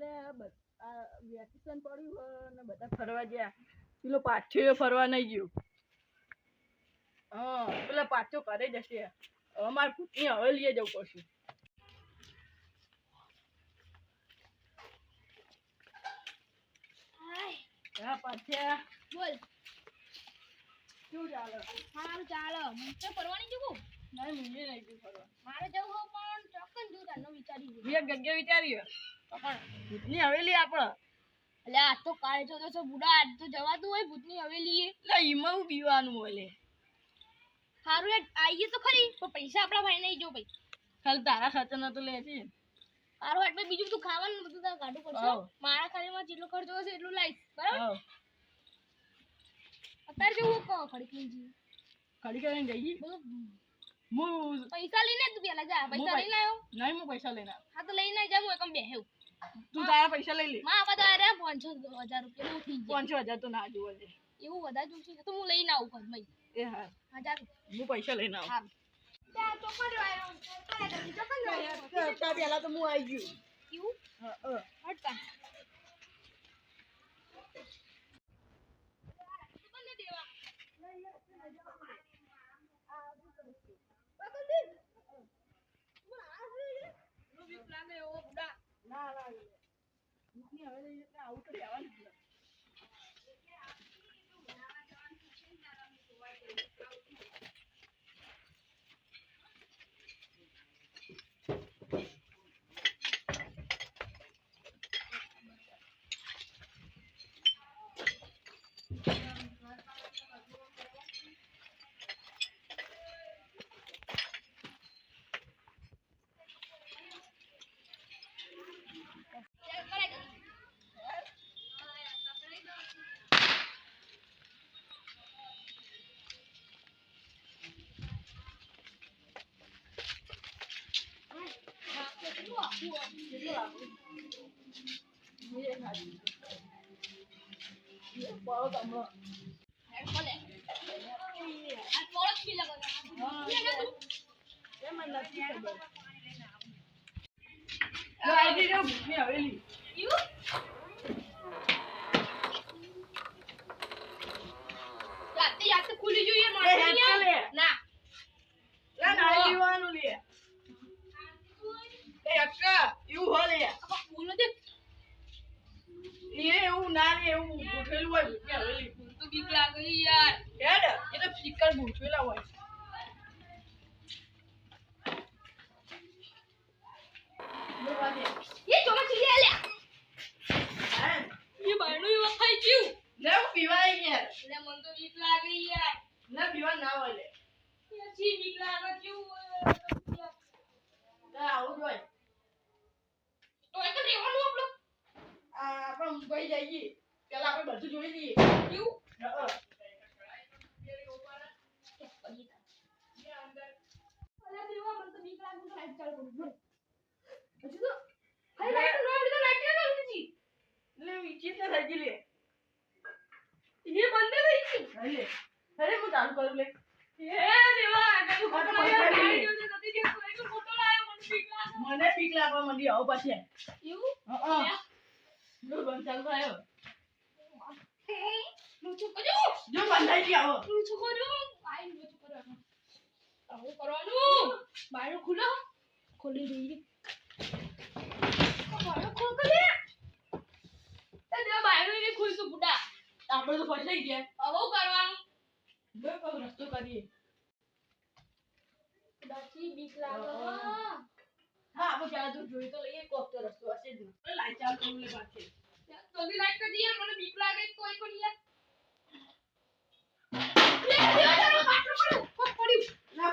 એટલે આ વેકેશન પડ્યું હોય ને બધા ફરવા ગયા પેલો પાછો ફરવા નહીં ગયો. હા પેલા પાછો ઘરે જશે. હવે મારે હવે લઈ જવું પડશે. હા પાછા. બોલ. ચાલે? સારું ચાલો. તો ફરવાની જવું નહીં મુંજે નહીં ગયું ફરવા. મારે જવું હોય પણ ચોક્કસ જવું તારનો વિચારી મેં એક જગ્યા વિચારી પણ ભૂતની હવેલી આપણે. એટલે આ તો કાલે તો તો બુડા આજ તો જવાતું હોય ભૂતની હવેલી એટલે એમાં હું પીવાનું બોલે સારું યાર આવીએ તો ખરી પણ પૈસા આપણા ભાઈ નહીં જો ભાઈ. ખાલી તારા ખર્ચા તો લે છે. સારું એટલે બીજું તું ખાવાનું બધું તારે કાઢવું પડશે. મારા ખાલીમાં જેટલો ખર્ચો હશે એટલું લાઈશ બરાબર? અત્યારે જેવું હું પૈસા લઈને તું પેલા જા. પૈસા લઈને આવ્યો. નહીં હું પૈસા લઈને હા તો લઈને જા હું એકમ બેહેવ તું તારા પૈસા લઈ લે. માં આવા તો અરે રૂપિયા એવું થઈ જાય પાંચસો હજાર તો ના જોવા એવું વધારે જોશે તો હું લઈને આવું ખર ભાઈ એ હા. હા જા હું પૈસા લઈને આવું. હા. ત્યાં ત્યાં પહેલા તો હું આવી ગયું. કેવું હા, હા. હટકા કોને દેવા ના ના ભૂતની હવેલી એટલે આવું તો રહેવાનું જ ને. કેટલું આપું? બે ખાલી. બે પાવ તમને. હા. એ મને નથી ખબર. જો આવી ગઈ જો ભૂતની હવેલી ખુલી જોઈએ એ હેડ તો લે. ના લે નાઈ પીવાનું લે. એ અક્કા, એવું હો લે. ફૂલો દે એ એવું ના લે, એવું ગોઠવેલું હોય. તો બીક લાગે યાર હેડ, એ તો સ્ટીકર ગોઠવેલા હોય. જોવા દે. એ ચોમા ચીલી લે હેડ. એ બાયણું એવા ખાઈ ગયું લે હું પીવાય યાર. એટલે મને તો બીક લાગે યાર લે પીવા ના હોય લે. છી બીક લાગે કેવું લે આવું જ હોય. તો એક રહેવાનું આપણું આ આપણે મુંબઈ જઈએ. પેલા આપણે બધું જોઈ લઈએ. કેવું હા. અલા દેવા મને તો બીક લાગે તો લાઈટ ચાલુ કરું હજુ તો હાઈ લાઈટ નો આવી તો લાઈટ ચાલુ કરી લે વિચિત્ર થઈ ગઈ લે. દીધી એ બંધ થઈ ગઈ અરે લે. અરે હું ચાલુ કરું લે. હે દેવા આગળ આ તો ફોટો બંધ લાવ્યો કરી. ગાડી જોડે નથી દેખતો એક ફોટો લાવ્યો મને બીક લાગે મને બીક આવો પાછી એવું? હા જો બંધ ચાલુ લૂચું કરજો જો. બંધાઈ આવો લૂચું કરજો આઈ લૂચું કરવાનું આવું કરવાનું. બાયણું ખુલો ખોલી દઈએ. બાયણું ખોલ કરે તે દે બાયણું ને ખુલતું બુડા. આપણે તો ફસાઈ ગયા. આવું કરવાનું. જો કોઈ રસ્તો કરીએ. દાચી બીક લાગે પેલા તો જોઈ તો લઈએ કોક તો રસ્તો હશે જ ને લાઈટ ચાલુ કરું લે પાછી જલ્દી લાઈટ કરી દઈએ મને બીક લાગે કોઈ પણ યાર. લે લે લે પાછળ પડ્યું. કોક પડ્યું ના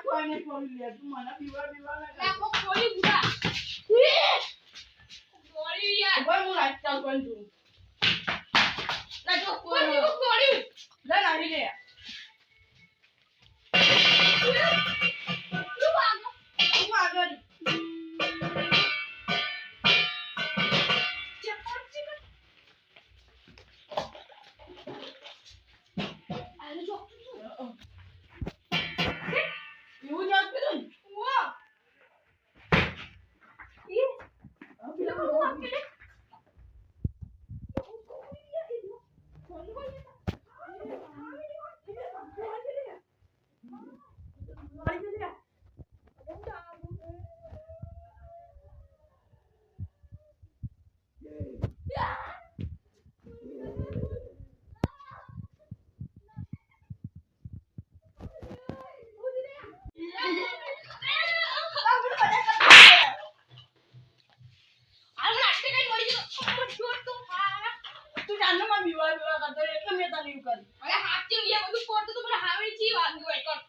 તું જાણને માં બીવા બીવા કરતો એટલે મેં તને એવું કર્યું. અરે હાથ ચી લે બધું કોર તો તું મને હાવડી ચી વાગ્યું હોય કર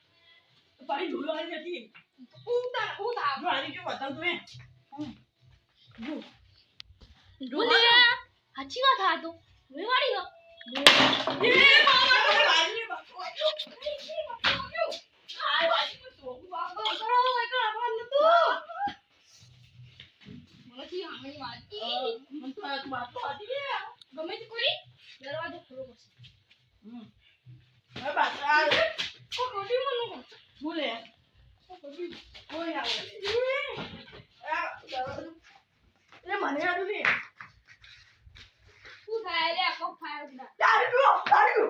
ભાઈ ધોળવાની હતી હું તા હું તા જો આની જો બતાવ તું એ જો. જો લે હાચી વાત હા તો. મેં વાડી ગયો એ બાવા તો વાડી બાવા આય વાડી મન તો આ બાપો હતી ગમે તે કરી દરવાજો ખોલો પડશે હમ હવે બાપા આ કો કોટી મને બોલે કોઈ ના બોલે એ મને આડું ને શું થાય લે. આખો ફાયર ના દારૂ દારૂ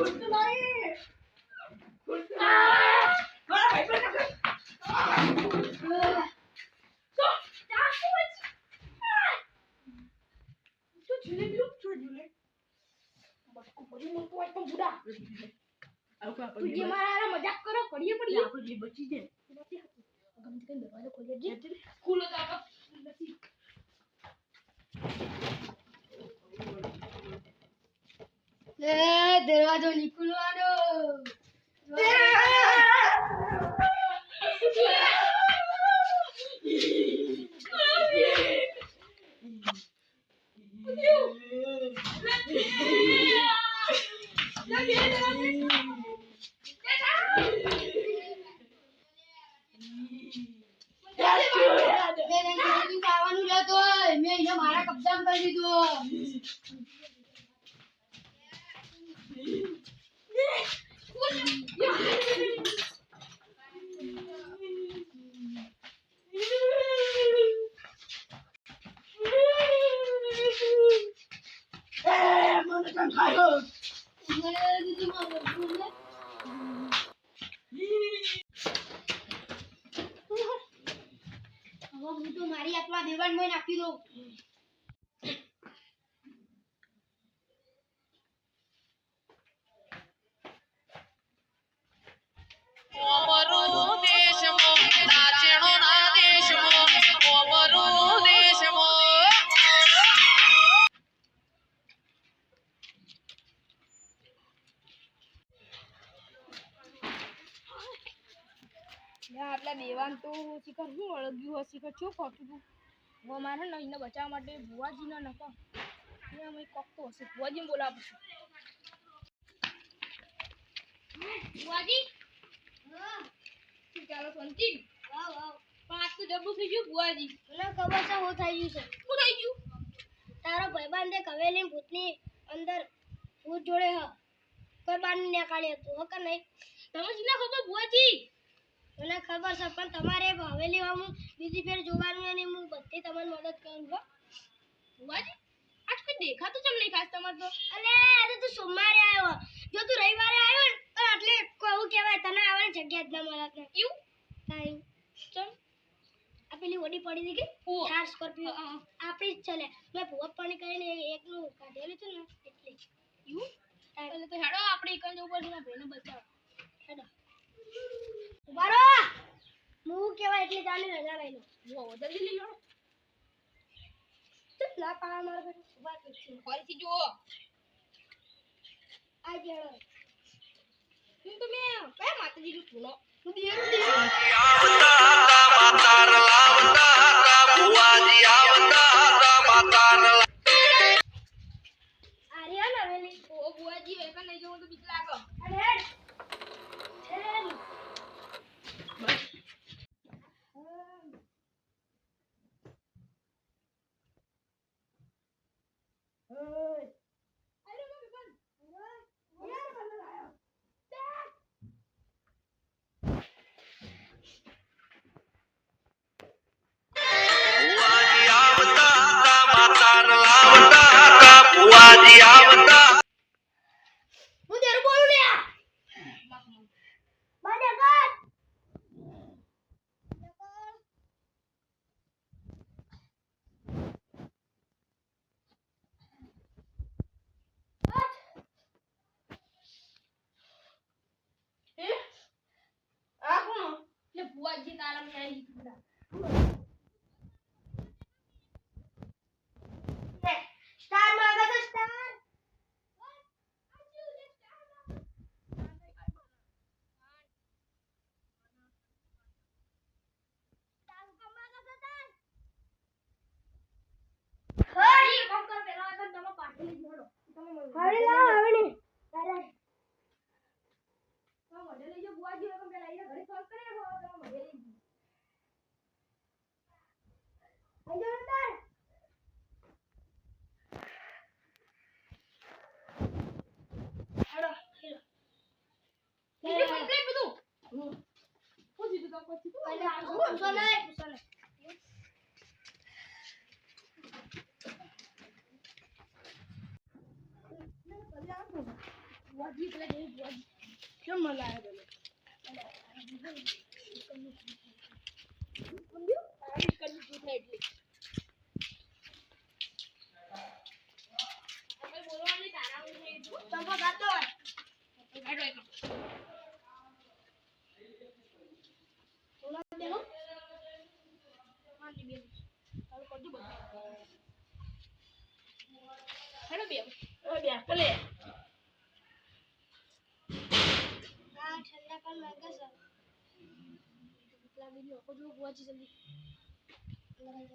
ના ખુશ નહીં ખુશ નહીં મારા ભાઈ બહેન તો ચાકુ વચ તો ઝૂલે બીજું છો ઝૂલે બટકુ પડી મને કોઈ દરવાજો નીકળવાનો. મેં એને મારા કબજામાં કરી દીધું એ મને કામ ખાયો મને દીધું મારું બધું લે. હવે હું તો મારી આત્મા દેવાનમાં નાખી દઉં. યા આટલા દેવાન તો શિખર શું અળગ્યું હોય શિખર શું ખોટું તું? હવે મારે ને એને બચાવવા માટે ભુવાજીને નકો. એ અમે કોક તો હશે ભુવાજીને બોલાવ પછી ભુવાજી? શું ચાલો શાંતિ? પણ આજ તો જબરું થઈ ગયું ભુવાજી. મને ખબર છે હું થઈ ગયું છે. શું થઈ ગયું? તારો ભાઈબંધે કવેલી ભૂતની અંદર ભૂત જોડે હ કોઈ બાર નીકાળી હતું હો કે નહીં? તમે ના ખબર ભુવાજી? મને ખબર છે પણ તમારે હવેલીમાં હું બીજી ફેર જોવાનું અને હું બધી તમને મદદ કરું છું ભુવાજી આજ કોઈ દેખાતું ચમ નહીં ખાસ તમારે તો. અલે આજે તું સોમવારે આવ્યો. જો તું રવિવારે આવ્યો ને તો એટલે કહું કહેવાય તને આવવાની જગ્યા જ ના મળે એવું? થાય ચમ. આ પેલી ઓડી પડી હતી કે. થાર સ્કોર્પિયો. આપણી જ ચલે મેં ભૂવા પાણી કરીને એકનું કાઢેલું છે ને એટલે. એવું? એટલે તો હેડો આપણે એકન ઉપર ભાઈને બચાવો. હેડો. ઊભા રહો હું કહેવાય એટલે તાને રજા લઈ લો વો જલ્દી લઈ લો ચલ ના પાડા મારા ઘરે ઊભા કરશું ફરીથી જુઓ. આ હું તો મેં? કયા માતાજીનું ચૂનો હું દિયર દિયર ને ભુવાજી તારા મેં मला Kalagasan. Lagi niyo ako dulu buat sa bit. Oh,